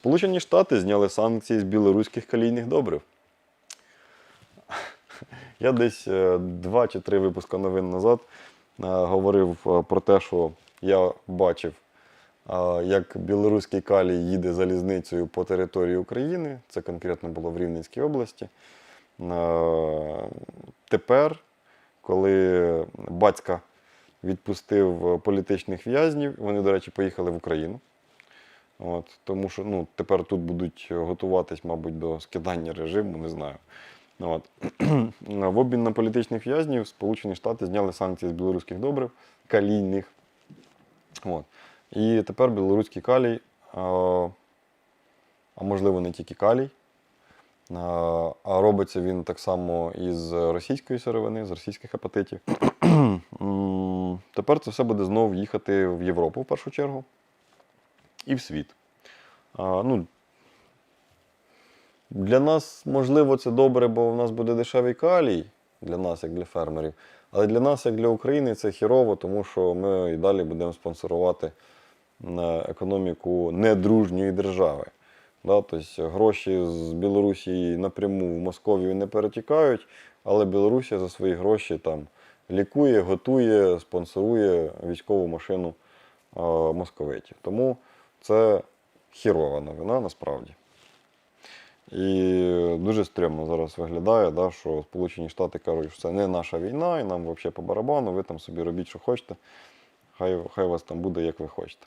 Сполучені Штати зняли санкції з білоруських калійних добрив. Я десь е, два чи три випуска новин назад е, говорив е, про те, що я бачив, як білоруський калій їде залізницею по території України. Це конкретно було в Рівненській області. Тепер, коли батька відпустив політичних в'язнів, вони, до речі, поїхали в Україну. От, тому що ну, тепер тут будуть готуватись, мабуть, до скидання режиму, не знаю. От. В обмін на політичних в'язнів Сполучені Штати зняли санкції з білоруських добрив, калійних. От. І тепер білоруський калій, а, можливо не тільки калій, а, робиться він так само із російської сировини, з російських апетитів. Тепер це все буде знову їхати в Європу в першу чергу і в світ. А, ну, для нас, можливо, це добре, бо в нас буде дешевий калій, для нас, як для фермерів. Але для нас, як для України, це хірово, тому що ми і далі будемо спонсорувати економіку недружньої держави. Да? Тобто гроші з Білорусі напряму в Московію не перетікають, але Білорусія за свої гроші там лікує, готує, спонсорує військову машину а, московитів. Тому це хірова новина насправді. І дуже стрімно зараз виглядає, да, що Сполучені Штати кажуть, що це не наша війна, і нам взагалі по барабану, ви там собі робіть, що хочете. Хай, хай вас там буде, як ви хочете.